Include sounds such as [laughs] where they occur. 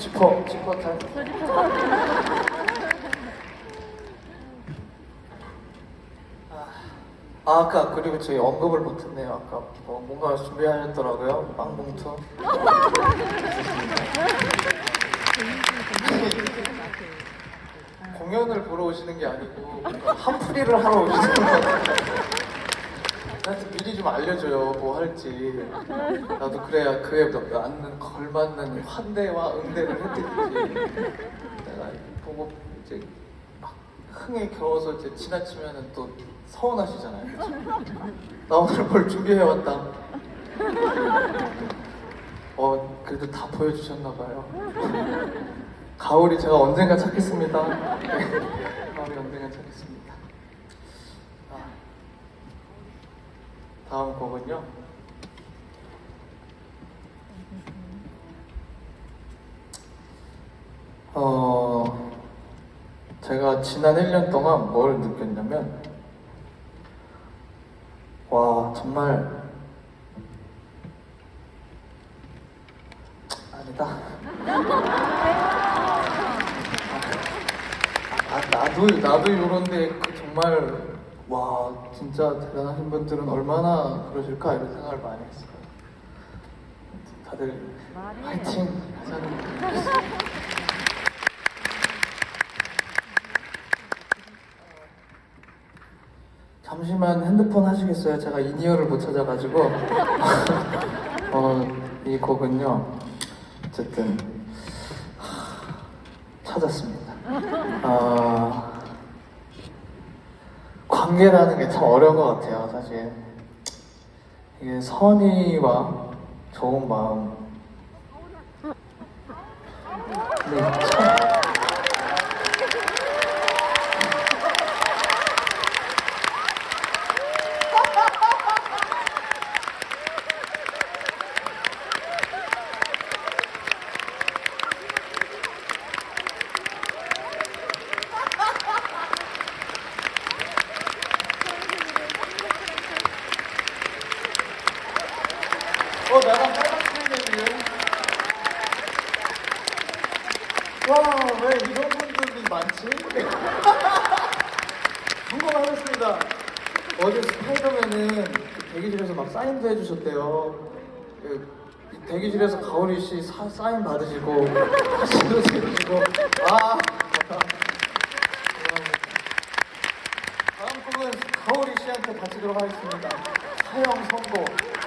지퍼 지퍼 탈. 아, 아까 그리고 저희 언급을 못했네요. 아까 뭐 뭔가 준비하셨더라고요. 빵봉투. 공연을 보러 오시는 게 아니고 한풀이를 하러 오시는 거 같아요. 나한테 미리 좀 알려줘요. 뭐 할지. 나도 그래야 그에 맞는 걸맞는 환대와 응대를 해드리지. 내가 보고 이제 막 흥에 겨워서 이제 지나치면은 또 서운하시잖아요. 그치? 나 오늘 뭘 준비해왔다. 어, 그래도 다 보여주셨나봐요. 가을이 제가 언젠가 찾겠습니다. 네, 가을이 언젠가 찾겠습니다. 다음 곡은요. 어, 제가 지난 1년 동안 뭘 느꼈냐면, 와, 정말, 아니다. 아, 나도 나도 이런데 그 정말 와 진짜 대단하신 분들은 얼마나 그러실까 이런 생각을 많이 했어요. 다들 화이팅 하자는. 잠시만 핸드폰 하시겠어요? 제가 인이어를 못 찾아가지고 [laughs] 어, 이 곡은요 어쨌든 하, 찾았습니다. 아, 관계라는 게 참 어려운 것 같아요, 사실. 이게 선의와 좋은 마음. 네, 참. 어, 나랑 빨간 트레이닝이에요. 와, 왜 이런 분들이 많지? [laughs] 궁금하셨습니다. 어제 스파이더맨은 그 대기실에서 막 사인도 해주셨대요. 그, 이 대기실에서 가오리 씨 사, 사인 받으시고 사진도 찍으시고 아. [laughs] 다음 곡은 가오리 씨한테 바치도록 하겠습니다. 사형 선고.